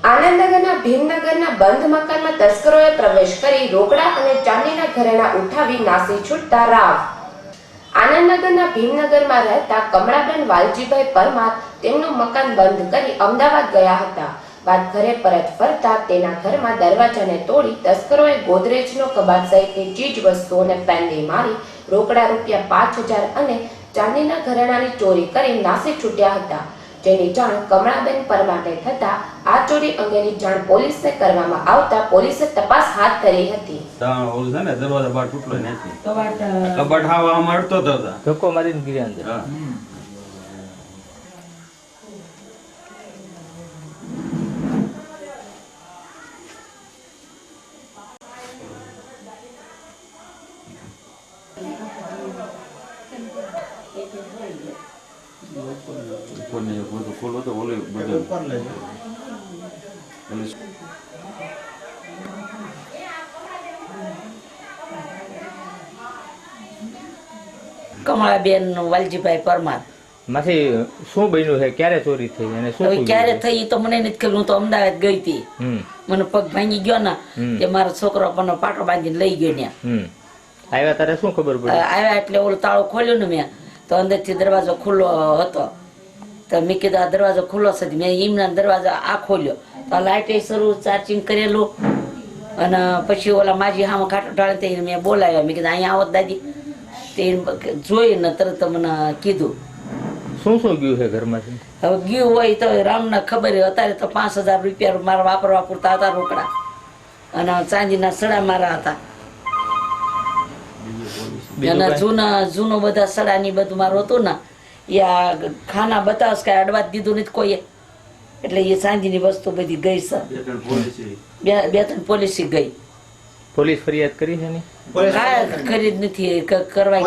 આનંદનગરના ભીમનગરના બંધ મકાનમાં તસ્કરોએ પ્રવેશ કરી રોકડા અને ચાંદીના ઘરેણા ઉઠાવી નાસી છૂટતા રાવ. આનંદનગરના ભીમનગરમાં રહેતા કમળાબેન વાલજીભાઈ પરમાર તેમનું મકાન બંધ કરી અમદાવાદ ગયા હતા. બાદ ઘરે પરત ફરતા તેના ઘરમાં દરવાજાને તોડી તસ્કરોએ ગોદરેજનો કબાટ સહિતની ચીજ વસ્તુઓને પેંદી મારી રોકડા રૂપિયા પાંચ હજાર અને ચાંદીના ઘરેણાની ચોરી કરી નાસી છૂટ્યા હતા. જેની જાણ કમળાબેન પરમારને થતા આ ચોરી અંગેની જાણ પોલીસને કરવામાં આવતા પોલીસે તપાસ હાથ ધરી હતી. ઓલું છે ને દરવાજા બાર તૂટલો નથી કબાટ કબાટ હાવ આમ અડતો હતો. ધક્કો મારીને ગીર્યા અંદર. હા. ઉપરને બધું ખોલો તો ઓલું બધું ઓલું કમળાબેન વાલજીભાઈ પરમાર માસી શું બન્યું છે ક્યારે ચોરી થઈ અને શું ક્યારે થઈ તો મને નથી ખબર હું તો અમદાવાદ ગઈ હતી મને પગ ભાંગી ગયો ને કે મારો છોકરો પણ પાટો બાંધીને લઈ ગયો ને આવ્યા તારે શું ખબર પડી આવ્યા એટલે ઓલું તાળું ખોલ્યું ને મેં તો અંદરથી દરવાજો ખુલ્લો હતો. તો મેં કીધું આ દરવાજો ખુલ્લો છે. મેં એમના દરવાજો આ ખોલ્યો. તો આ લાઇટ શરૂ ચાર્જિંગ કરેલું. અને પછી ઓલા માજી હામાં ખાટો ઢાળે તે મેં બોલાવ્યા. મેં કીધું અહીંયા આવો દાદી. તે જોઈને તરત મને કીધું. શું શું ગયું છે ઘરમાંથી હવે ગયું હોય તો રામને ખબર અત્યારે તો પાંચ હજાર રૂપિયા મારા વાપરવા પૂરતા હતા રોકડા. અને ચાંદીના સડા મારા હતા. અને જૂના જૂનો બધા સડાની બધું મારું હતું ને એ આ ખાના બતાવશ કાંઈ અડવા દીધું નથી કોઈએ. એટલે એ ચાંદીની વસ્તુ બધી ગઈ છે બે ત્રણ પોલીસી બે બે ત્રણ પોલીસી ગઈ. પોલીસ ફરિયાદ કરી છે ની કાંઈ કરી. જ નથી કરવા